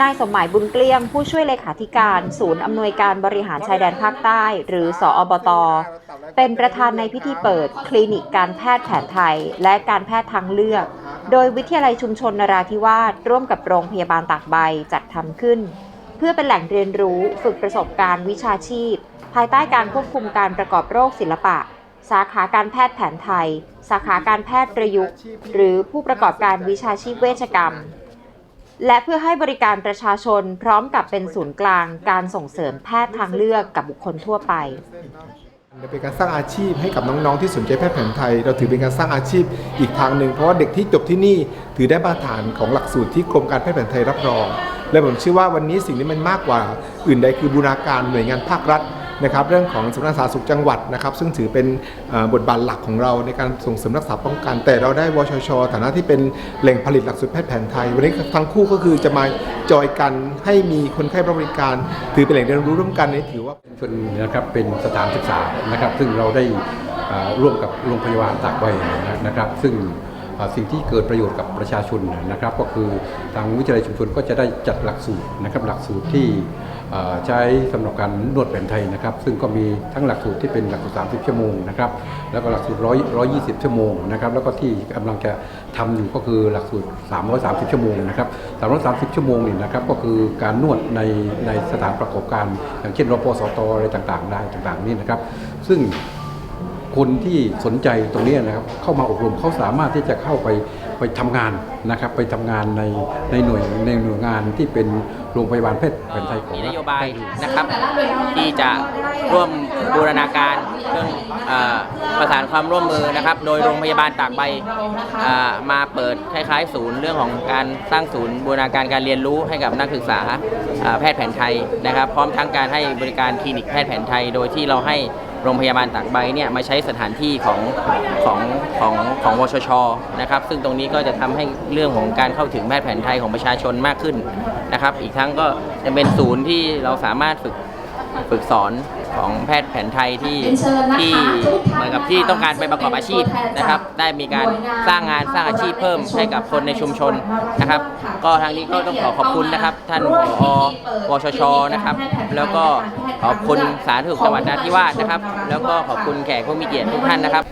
นายสมหมายบุญเกลี้ยง ผู้ช่วยเลขาธิการ ศูนย์อำนวยการบริหารชายแดนภาคใต้ หรือสออบต เป็นประธานในพิธีเปิด คลินิกการแพทย์แผนไทย และการแพทย์ทางเลือก โดยวิทยาลัยชุมชนนราธิวาสร่วมกับโรงพยาบาลตากใบจัดทำขึ้น เพื่อเป็นแหล่งเรียนรู้ฝึกประสบการณ์วิชาชีพ ภายใต้การควบคุมการประกอบโรคศิลปะ สาขาการแพทย์แผนไทย สาขาการแพทย์ประยุกต์ หรือผู้ประกอบการวิชาชีพเวชกรรม และเพื่อให้บริการประชาชนพร้อมกับเป็นศูนย์กลาง การส่งเสริมแพทย์ทางเลือกกับบุคคลทั่วไป เป็นการสร้างอาชีพให้กับน้องๆที่สนใจแพทย์แผนไทย เราถือเป็นการสร้างอาชีพอีกทางหนึ่งเพราะว่าเด็กที่จบที่นี่ถือได้มาตรฐานของหลักสูตรที่กรมการแพทย์แผนไทยรับรอง และผมเชื่อว่าวันนี้สิ่งที่มันมากกว่า อื่นใดคือบูรณาการหน่วยงานภาครัฐ นะครับเรื่องของสำนักสาธารณสุขจังหวัดนะครับซึ่งถือเป็นบทบาทหลักของเราในการส่งเสริมรักษาป้องกัน แต่เราได้วชช ฐานะที่เป็นแหล่งผลิตหลักสูตรแพทย์แผนไทย วันนี้ทั้งคู่ก็คือจะมาจอยกันให้มีคนไข้บริการ ถือเป็นแหล่งเรียนรู้ร่วมกันนี่ถือว่าชนนะครับเป็นสถานศึกษานะครับ ซึ่งเราได้ร่วมกับโรงพยาบาลตากใบนะครับ ซึ่งสิ่งที่เกิดประโยชน์กับประชาชนนะครับ ก็คือทางวิทยาลัยชุมชนก็จะได้จัดหลักสูตรนะครับหลักสูตรที่ ใช้สำหรับการนวดแผนไทยนะครับ ซึ่งก็มีทั้งหลักสูตรที่เป็นหลักสูตร 30 ชั่วโมงนะครับ แล้วก็หลักสูตร 100 120 ชั่วโมงนะครับ แล้วก็ที่กำลังจะทำอยู่ก็คือหลักสูตร 330 ชั่วโมงนะครับ 330 ชั่วโมงนี่นะครับ ก็คือการนวดในในสถานประกอบการ อย่างเช่นรพสตอะไรต่างๆ ได้ต่างๆ นี่นะครับ ซึ่งคนที่สนใจตรงนี้นะครับ เข้ามาอบรมเขาสามารถที่จะเข้าไป ไปทำงานนะครับไปทำงานในในหน่วยในหน่วยงานที่เป็นโรงพยาบาลแพทย์แผนไทยของมีรันฐโยบายนะครับที่จะร่วมบูรณาการเรื่องเออประสานความร่วมมือนะครับ โดยโรงพยาบาลตากใบเอ่อมาเปิดคล้ายๆ ศูนย์เรื่องของการสร้างศูนย์บูรณาการการเรียนรู้ให้กับนักศึกษาเอ่อแพทย์แผนไทยนะครับ พร้อมทั้งการให้บริการคลินิกแพทย์แผนไทย โดยที่เราให้โรงพยาบาลตากใบเนี่ยมาใช้สถานที่ของของ ของของวชชนะครับ ซึ่งตรงนี้ก็จะทำให้เรื่องของการเข้าถึงแพทย์แผนไทยของประชาชนมากขึ้นนะครับ อีกทั้งก็จะเป็นศูนย์ที่เราสามารถฝึกฝึกสอนของแพทย์แผนไทยที่เรียนเชิญนะคะที่ทุกท่านเหมือนกับที่ต้องการไปประกอบอาชีพนะครับ ได้มีการสร้างงานสร้างอาชีพเพิ่มให้กับคนในชุมชนนะครับ ก็ทางนี้ก็ต้องขอขอบคุณนะครับ ท่านผอวชชนะครับ แล้วก็ขอบคุณสาธารณสุขจังหวัดนราธิวาสนะครับ แล้วก็ขอบคุณแขกผู้มีเกียรติทุกท่านนะครับ